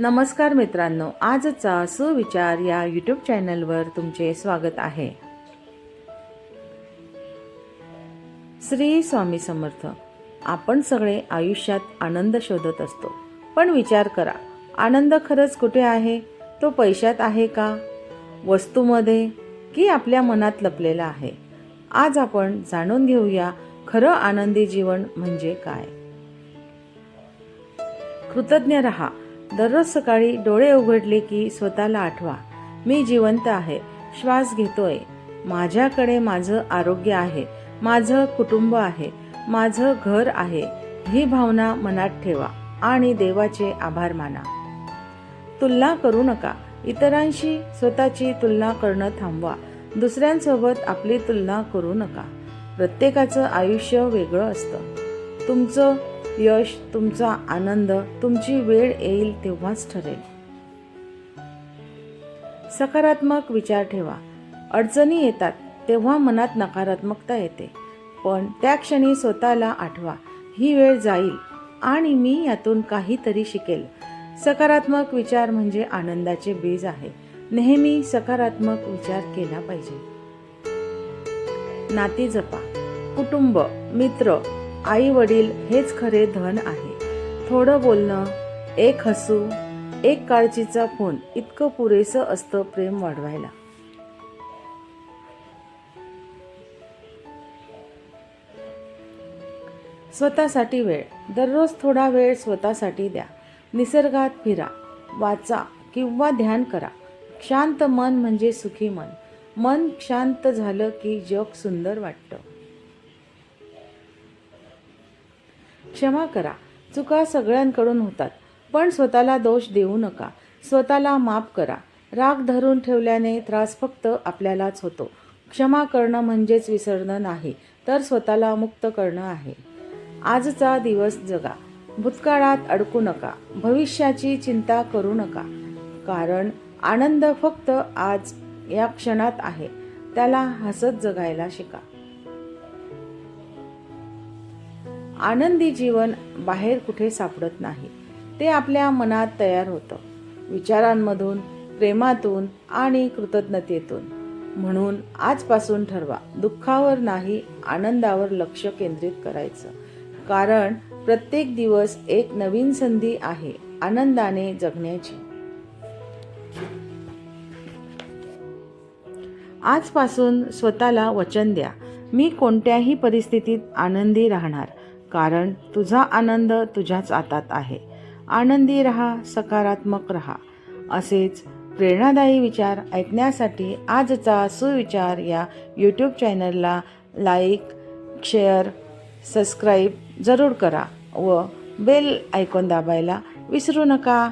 नमस्कार मित्रांनो आजचा सुविचार या यूट्यूब चॅनलवर तुमचे स्वागत आहे. श्री स्वामी समर्थ आपण सगळे आयुष्यात आनंद शोधत असतो. पण विचार करा आनंद खरंच कुठे आहे? तो पैशात आहे का? वस्तूमध्ये की आपल्या मनात लपलेला आहे? आज आपण जाणून घेऊया खरं आनंदी जीवन म्हणजे काय. कृतज्ञ रहा. दररोज सकाळी डोळे उघडले की स्वतःला आठवा मी जिवंत आहे श्वास घेतोय. माझ्याकडे माझं आरोग्य आहे माझं कुटुंब आहे माझं घर आहे. ही भावना मनात ठेवा आणि देवाचे आभार माना. तुलना करू नका. इतरांशी स्वतःची तुलना करणं थांबवा. दुसऱ्यांसोबत आपली तुलना करू नका. प्रत्येकाचं आयुष्य वेगळं असतं. तुमचं यश तुमचा आनंद तुमची वेळ येईल तेव्हाच ठरेल. सकारात्मक विचार ठेवा. अडचणी येतात तेव्हा मनात नकारात्मकता येते. पण त्या क्षणी स्वतःला आठवा ही वेळ जाईल आणि मी यातून काहीतरी शिकेल. सकारात्मक विचार म्हणजे आनंदाचे बीज आहे. नेहमी सकारात्मक विचार केला पाहिजे. नाती जपा. कुटुंब मित्र आई वडील हेच खरे धन आहे. थोडं बोलणं एक हसू एक काळजीचा फोन इतकं पुरेसं असतं प्रेम वाढवायला. स्वतःसाठी वेळ. दररोज थोडा वेळ स्वतःसाठी द्या. निसर्गात फिरा वाचा किंवा ध्यान करा. शांत मन म्हणजे सुखी मन. मन शांत झालं की जग सुंदर वाटतं. क्षमा करा. चुका सगळ्यांकडून होतात. पण स्वतःला दोष देऊ नका. स्वतःला माफ करा. राग धरून ठेवल्याने त्रास फक्त आपल्यालाच होतो. क्षमा करणं म्हणजेच विसरणं नाही तर स्वतःला मुक्त करणं आहे. आजचा दिवस जगा. भूतकाळात अडकू नका. भविष्याची चिंता करू नका. कारण आनंद फक्त आज या क्षणात आहे. त्याला हसत जगायला शिका. आनंदी जीवन बाहेर कुठे सापडत नाही. ते आपल्या मनात तयार होतं. विचारांमधून प्रेमातून आणि कृतज्ञतेतून. म्हणून आजपासून ठरवा दुःखावर नाही आनंदावर लक्ष केंद्रित करायचं. कारण प्रत्येक दिवस एक नवीन संधी आहे आनंदाने जगण्याची. आजपासून स्वतःला वचन द्या. मी कोणत्याही परिस्थितीत आनंदी राहणार. कारण तुझा आनंद तुझ्याच हातात आहे. आनंदी रहा सकारात्मक रहा. असेच प्रेरणादायी विचार ऐकण्यासाठी आजचा सुविचार या यूट्यूब चॅनलला लाईक शेअर सबस्क्राईब जरूर करा व बेल ऐकून दाबायला विसरू नका.